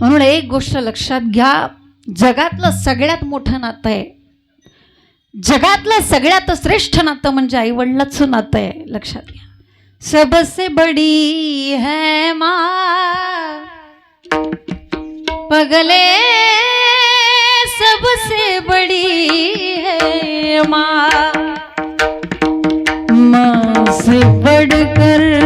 म्हणून एक गोष्ट लक्षात घ्या जगातलं सगळ्यात मोठं नातं आहे. जगातलं सगळ्यात श्रेष्ठ नातं म्हणजे आईवडिलाचं नातं आहे लक्षात घ्या. सबसे बडी है माँ पगले सबसे बड़ी है माँ। माँ से बढ़कर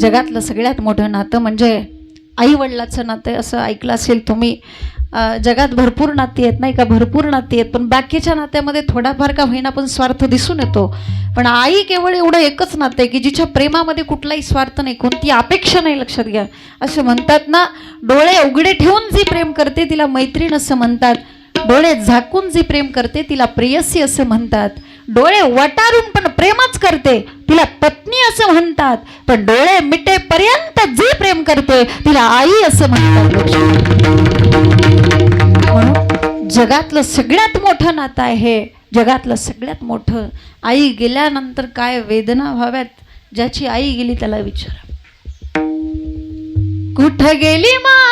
जगातलं सगळ्यात मोठं नातं म्हणजे आई वडिलाचं नातं असं ऐकलं असेल तुम्ही. जगात भरपूर नाती आहेत नाही का? भरपूर नाती आहेत. पण बाकीच्या नात्यामध्ये थोडाफार का होईना पण स्वार्थ दिसून येतो. पण आई केवळ एवढं एकच नातं आहे की जिच्या प्रेमामध्ये कुठलाही स्वार्थ नाही कोणती अपेक्षा नाही लक्षात घ्या. असं म्हणतात ना डोळे उघडे ठेवून जी प्रेम करते तिला मैत्रीण असं म्हणतात. डोळे झाकून जी प्रेम करते तिला प्रेयसी असं म्हणतात. डोळे वटारून पण प्रेमच करते. तिला पत्नी असं म्हणतात पण डोळे मिटेपर्यंत जी प्रेम करते तिला आई असं म्हणतात. जगातलं सगळ्यात मोठं नातं आहे. जगातलं सगळ्यात मोठं. आई गेल्यानंतर काय वेदना व्हाव्यात ज्याची आई गेली त्याला विचारा. कुठं गेली माझी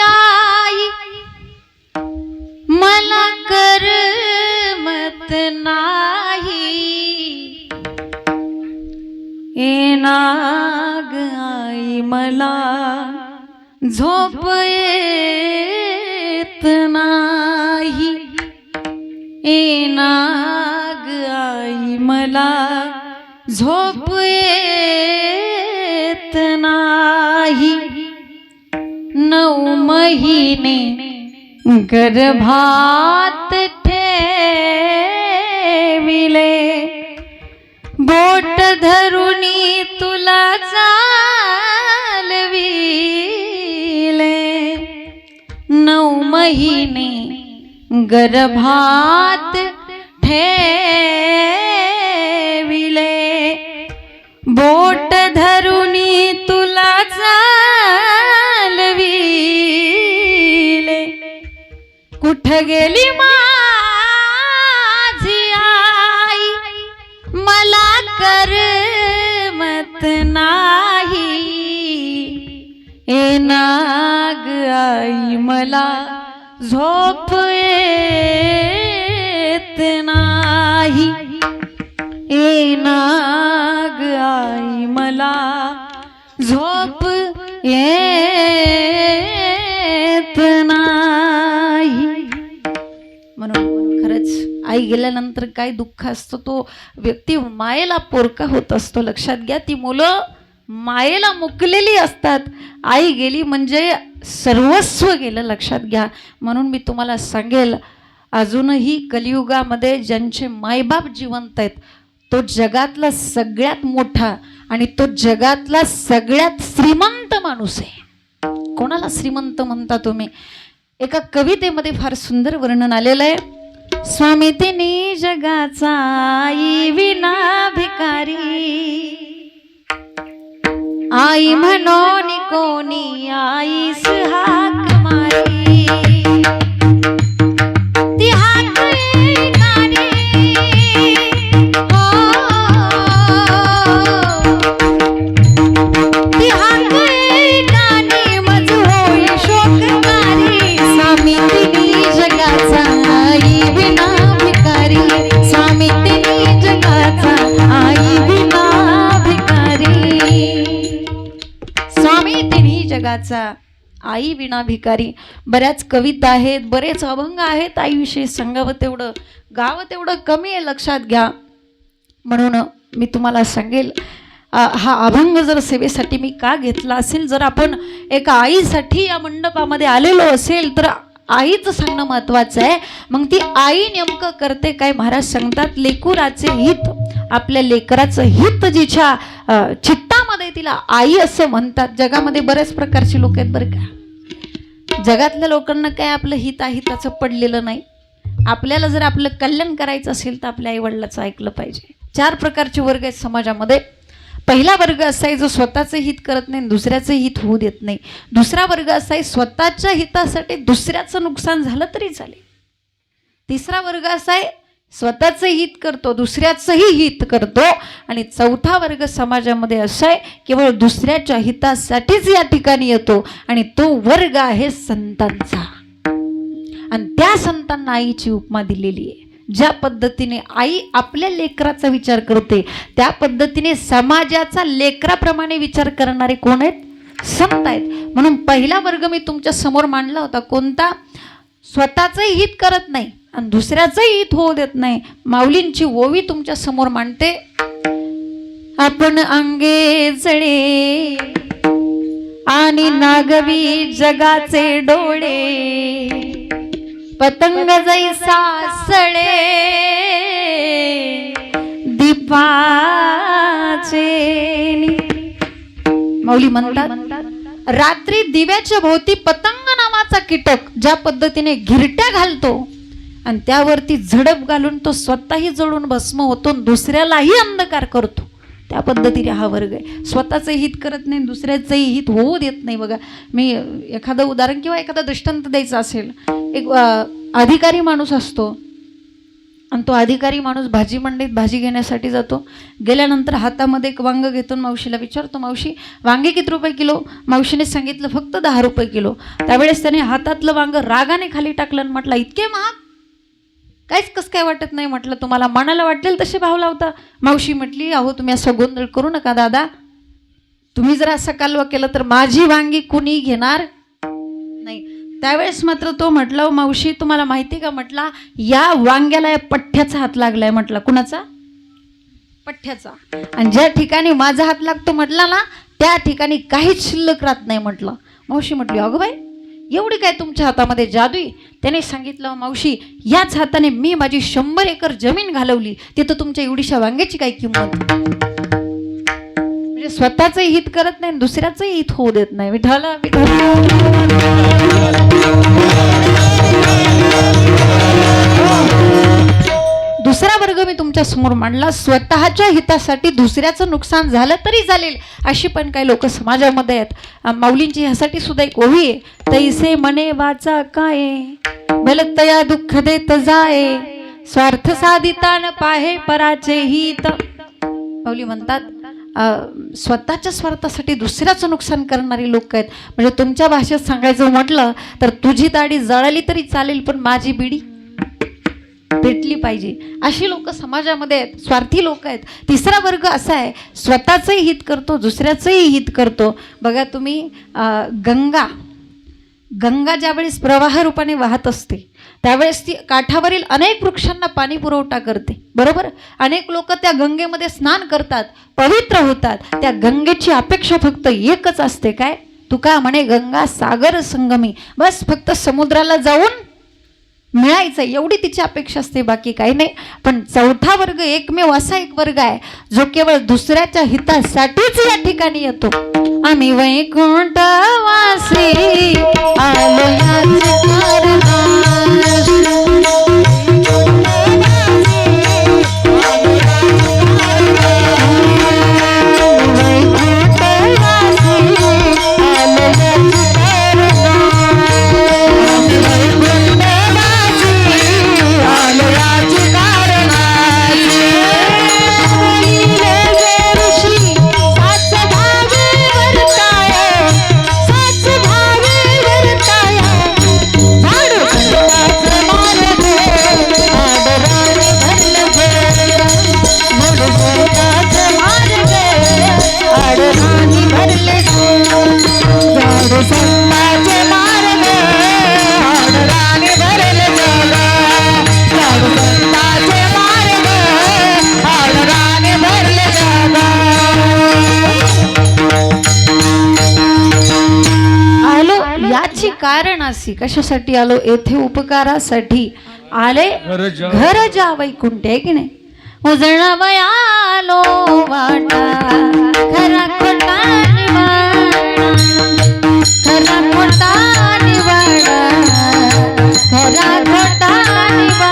आई? नाही. येनाग आई मला झोप येत नाही. येनाग आई मला झोप येत नाही. नऊ महिने गर्भात ठेविले. बोट धरुणी तुला चालविले. नऊ महिने गर्भात ठेविले. बोट धरुणी तुला चालविले. कुठं गेली मा करमत नाही. ए नाग आई मला झोप येत नाही. ए नाग आई मला झोप ये आई गेल्यानंतर काय दुःख असतं तो व्यक्ती मायेला पोरका होत असतो. लक्षात घ्या ती मुलं मायेला मुकलेली असतात. आई गेली म्हणजे सर्वस्व गेलं लक्षात घ्या. म्हणून मी तुम्हाला सांगेल अजूनही कलियुगामध्ये ज्यांचे मायबाप जिवंत आहेत तो जगातला सगळ्यात मोठा आणि तो जगातला सगळ्यात श्रीमंत माणूस आहे. कोणाला श्रीमंत म्हणता तुम्ही? एका कवितेमध्ये फार सुंदर वर्णन आलेलं आहे. स्वामी तिने जगाचा आई विना भिकारी आई म्हणून कोणी आई सुहाक मारी. ती हात जगाचा आई विना भिकारी बऱ्याच कविता आहेत बरेच अभंग आहेत आईविषयी सांगावं तेवढं. गावं तेवढं कमी आहे लक्षात घ्या. म्हणून मी तुम्हाला सांगेल हा अभंग जर सेवेसाठी मी का घेतला असेल जर आपण एका आईसाठी या मंडपामध्ये आलेलो असेल तर आईचं सांगणं महत्वाचं आहे. मग ती आई नेमकं करते काय? महाराज सांगतात लेकुराचे हित आपल्या लेकराचं हित जिच्या चित्त तिला आई असं म्हणतात. जगामध्ये बऱ्याच प्रकारचे लोक आहेत बरं का. जगातल्या लोकांना काय आपलं हिताहिताचं पडलेलं नाही. आपल्याला जर आपलं कल्याण करायचं असेल तर आपल्या आईवडिलाचं ऐकलं पाहिजे. चार प्रकारचे वर्ग आहेत समाजामध्ये. पहिला वर्ग असा आहे जो स्वतःचं हित करत नाही दुसऱ्याचं हित होऊ देत नाही. दुसरा वर्ग असा आहे स्वतःच्या हितासाठी दुसऱ्याचं नुकसान झालं तरी चालेल. तिसरा वर्ग असा आहे स्वतःचं हित करतो दुसऱ्याचंही हित करतो आणि चौथा वर्ग समाजामध्ये असा आहे केवळ दुसऱ्याच्या हितासाठीच या ठिकाणी येतो आणि तो वर्ग आहे संतांचा. आणि त्या संतांना आईची उपमा दिलेली आहे. ज्या पद्धतीने आई आपल्या लेकराचा विचार करते त्या पद्धतीने समाजाचा लेकराप्रमाणे विचार करणारे कोण आहेत? संत आहेत. म्हणून पहिला वर्ग मी तुमच्यासमोर मांडला होता कोणता? स्वतःचंही हित करत नाही. आणि दुसऱ्याचंही हित होऊ देत नाही. माऊलींची ओवी तुमच्यासमोर मांडते. आपण अंगे जळे आणि नागवी जगाचे डोळे. पतंग जैसा सळे. दीपाचे माऊली म्हणतात रात्री दिव्याच्या भोवती पतंग नावाचा कीटक ज्या पद्धतीने घिरट्या घालतो आणि त्यावरती झडप घालून तो स्वतःही जळून भस्म होतो दुसऱ्यालाही अंधकार करतो. त्या पद्धतीने हा वर्ग आहे. स्वतःचं हित करत नाही दुसऱ्याचंही हित होऊ देत नाही. बघा मी एखादं उदाहरण किंवा एखादा दृष्टांत द्यायचा असेल. एक अधिकारी माणूस असतो. आणि तो अधिकारी माणूस भाजी मंडईत भाजी घेण्यासाठी जातो. गेल्यानंतर हातामध्ये एक वांग घेतो मावशीला विचारतो मावशी वांगे किती रुपये किलो? मावशीने सांगितलं फक्त दहा रुपये किलो. त्यावेळेस त्याने हातातलं वांग रागाने खाली टाकलं आणि म्हटलं इतके महाग काहीच कसं काय वाटत नाही. म्हटलं तुम्हाला मनाला वाटेल तसे भाव लावता मावशी म्हटली अहो तुम्ही असं गोंधळ करू नका दादा. तुम्ही जर असं कालवा केलं तर माझी वांगी कुणी घेणार? नाही. त्यावेळेस मात्र तो म्हटला मावशी तुम्हाला माहिती का? म्हटला या वांग्याला या पठ्ठ्याचा हात लागलाय. म्हटला कुणाचा? पठ्ठ्याचा. आणि ज्या ठिकाणी माझा हात लागतो म्हटला ना त्या ठिकाणी काहीच शिल्लक राहत नाही म्हटलं. मावशी म्हटली अगं बाई एवढी काय तुमच्या हातामध्ये जादू त्याने सांगितलं मावशी याच हाताने मी माझी शंभर एकर जमीन घालवली. तिथं तुमच्या एवढीशा वांग्याची काय किंमत? म्हणजे स्वतःचंही हित करत नाही आणि दुसऱ्याचंही हित होऊ देत नाही. विठाला दुसरा वर्ग मी तुमच्यासमोर मांडला. स्वतःच्या हितासाठी दुसऱ्याचं नुकसान झालं तरी चालेल अशी पण काही लोक समाजामध्ये आहेत. माऊलींची ह्यासाठी सुद्धा एक ओवी आहे. तैसे मने वाचा काय भलतया दुःख देत जाय. स्वार्थ साधिता न पाहे पराचे हित. माऊली म्हणतात स्वतःच्या स्वार्थासाठी दुसऱ्याचं नुकसान करणारी लोक आहेत. म्हणजे तुमच्या भाषेत सांगायचं म्हटलं तर तुझी दाढी जळाली तरी चालेल पण माझी बिडी पाहिजे. अशी लोक समाजामध्ये आहेत स्वार्थी लोक आहेत. तिसरा वर्ग असा आहे स्वतःचंही हित करतो दुसऱ्याचंही हित करतो. बघा तुम्ही गंगा. गंगा ज्यावेळेस प्रवाह रूपाने वाहत असते त्यावेळेस ती काठावरील अनेक वृक्षांना पाणी पुरवठा करते. बरोबर? अनेक लोक त्या गंगेमध्ये स्नान करतात पवित्र होतात. त्या गंगेची अपेक्षा फक्त एकच असते काय? तुका म्हणे गंगा सागर संगमी. बस फक्त समुद्राला जाऊन मिळायचं एवढी तिची अपेक्षा असते बाकी काही नाही. पण चौथा वर्ग एकमेव असा एक वर्ग आहे जो केवळ दुसऱ्याच्या हितासाठीच या ठिकाणी येतो. आम्ही वैकुंठ उपकारणासी कशासाठी आलो? येथे उपकारासाठी आले? घर जा. घर जा वैकुंठ आहे की नाही? उजळावया आलो वाटा. खरा खोटा निवाडा खरा खोटा निवाडा खरा खोटा निवाडा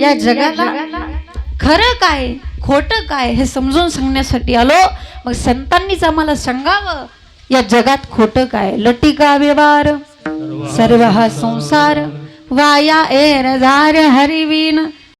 या जगाला खरं काय खोटं काय हे समजून सांगण्यासाठी आलो. मग संतांनीच आम्हाला सांगावं. या जगात खोटं काय? लटिका व्यवहार सर्व हा संसार वाया एर झार हरिवीन